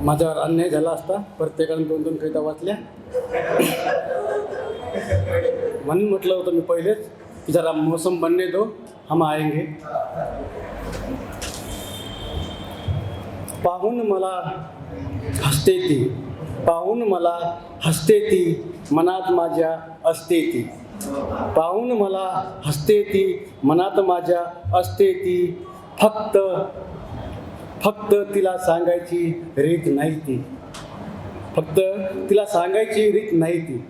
माझ्यावर अन्याय झाला असता प्रत्येकाने दोन दोन कविता वाचल्या. म्हणून म्हटलं होतं मी पहिलेच की जरा मौसम बनने दो हम आएंगे. पाहून मला हसते ती पाहून मला हसते ती मनात माझ्या असते ती. पाहून मला हसते ती मनात माझ्या असते ती फक्त फक्त तिला सांगायची रीत नाही ती फक्त तिला सांगायची रीत नाही ती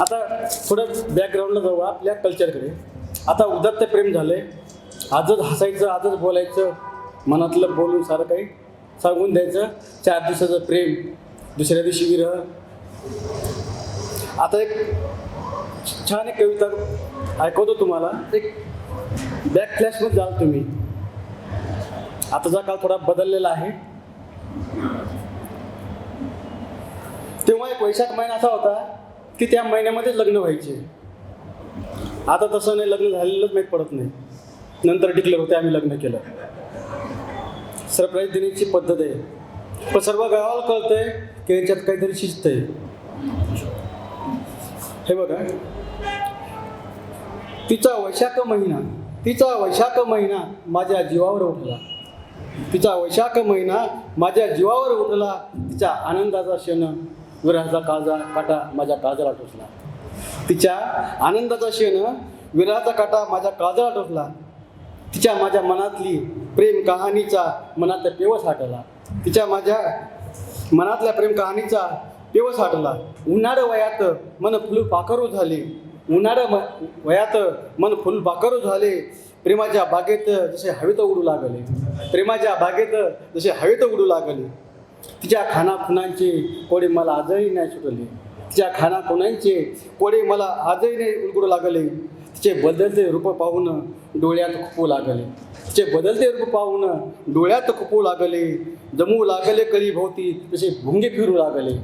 आता थोडं बॅकग्राऊंडला जाऊ आपल्या कल्चरकडे आता उदात्त प्रेम झालंय आजच हसायचं आजच बोलायचं मनातलं बोलून सारं काही सांगून द्यायचं. चार दिवसाचं प्रेम दुसऱ्या दिवशी विरह. आता एक छान एक कविता ऐकवतो तुम्हाला. एक बॅक फ्लॅशमध्ये जाल तुम्ही. आताचा काळ थोडा बदललेला आहे. तेव्हा एक वैशाख महिना असा होता की त्या महिन्यामध्येच लग्न व्हायचे. आता तसं नाही लग्न झालेलंच माहीत पडत नाही. नंतर डिक्लेअर होते आम्ही लग्न केलं. सरप्राईज देण्याची पद्धत आहे. पण सर्व गावाला कळतंय की याच्यात काहीतरी शिस्त आहे. हे बघा. तिचा वैशाख महिना तिचा वैशाख महिना माझ्या जीवावर उठला. तिचा वैशाख महिना माझ्या जीवावर उठला तिच्या आनंदाचा क्षण विराचा काळजा काटा माझ्या काळजाला टोचला. तिच्या आनंदाचा क्षण विराचा काटा माझ्या काळजाला टोचला. तिच्या माझ्या मनातली प्रेम कहाणीचा मनातल्या पेवस हाटला तिच्या माझ्या मनातल्या प्रेम कहाणीचा पेवस हाटला उन्हाळ्या वयात मन फुल पाखरू झाले. उन्हाळं म वयात मन फुल पाखरू झाले. प्रेमाच्या बागेत जसे हवेत उडू लागले प्रेमाच्या बागेत जसे हवेत उडू लागले तिच्या खानाखुणांचे कोडे मला आजही नाही सुटले. तिच्या खानाखुनांचे कोडे मला आजही नाही उलगडू लागले. तिचे बदलते रूप पाहून डोळ्यात खुपू लागले. तिचे बदलते रूप पाहून डोळ्यात खुपू लागले. जमू लागले कळी भोवती तसे भुंगे फिरू लागले.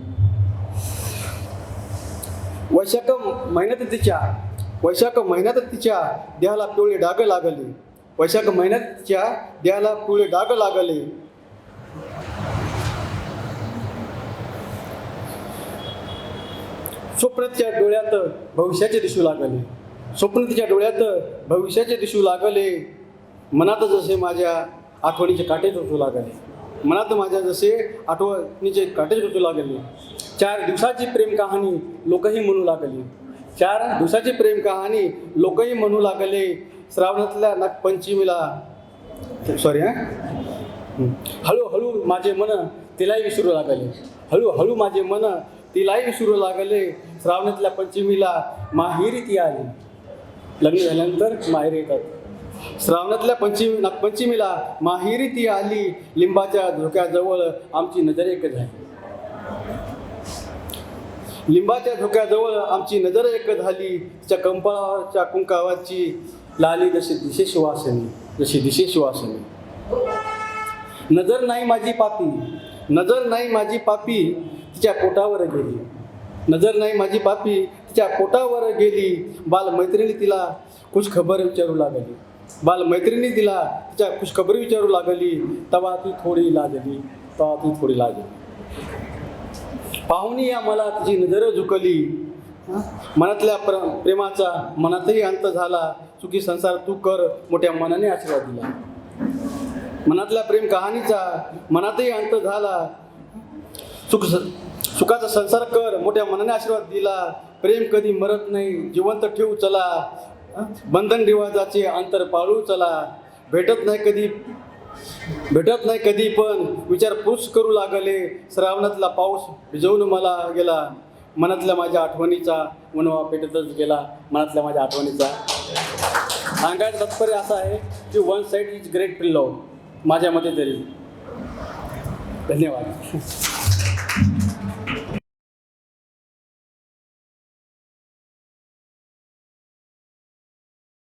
वैशाख महिन्यात तिच्या वैशाख महिन्यात तिच्या देहाला पिवळे डाग लागले. वैशाख महिन्यात तिच्या देहाला पिवळे डाग लागले. स्वप्नाच्या डोळ्यात भविष्याचे दिसू लागले. स्वप्न तिच्या डोळ्यात भविष्याचे दिसू लागले. मनात जसे माझ्या आठवणीचे काटे रुचू लागले. मनात माझ्या जसे आठवणीचे काटे रुचू लागले. चार दिवसाची प्रेम कहाणी लोकही म्हणू लागली. चार दिवसाची प्रेम कहाणी लोकही म्हणू लागले. श्रावणातल्या नागपंचमीला सॉरी हां? हळूहळू माझे मन तिलाही विसरू लागले. हळूहळू माझे मन तिलाही विसरू लागले. श्रावणातल्या पंचमीला माहेरी ती आली. लग्न झाल्यानंतर माहेरी येतात. श्रावणातल्या पंचमी नागपंचमीला माहेरी ती आली. लिंबाच्या धोक्याजवळ आमची नजर एकच झाली. लिंबाच्या धोक्याजवळ आमची नजर एक झाली. तिच्या कंपाच्या कुंकावाची लाली जशी दिशे वासनी जशी दिशे सुवासनी नजर नाही माझी पापी नजर नाही माझी पापी तिच्या पोटावर गेली. नजर नाही माझी पापी तिच्या पोटावर गेली. बालमैत्रिणी तिला कुछ खबर विचारू लागली. बालमैत्रिणी तिला तिच्या खुशखबरी विचारू लागली. तवा ती थोडी लाजली तवा ती थोडी लाजली. पाहुणी या मला तिची नजर झुकली? मनातल्या प्र प्रेमाचा मनातही अंत झाला. चुकी संसार तू कर मोठ्या मनाने आशीर्वाद दिला. मनातल्या प्रेम कहाणीचा मनातही अंत झाला. सुख सुखाचा संसार कर मोठ्या मनाने आशीर्वाद दिला. प्रेम कधी मरत नाही जिवंत ठेवू चला? बंधन रिवाजाचे अंतर पाळू चला. भेटत नाही कधी भेटत नाही कधी पण. विचारपूस करू लागले. श्रावणातला पाऊस भिजवून मला गेला. मनातल्या माझ्या आठवणीचा मनवा पेटतच गेला. मनातल्या माझ्या आठवणीचा. सांगायचं तात्पर्य असं आहे की one side is great pillow माझ्या माझ्यामध्ये तरी. धन्यवाद.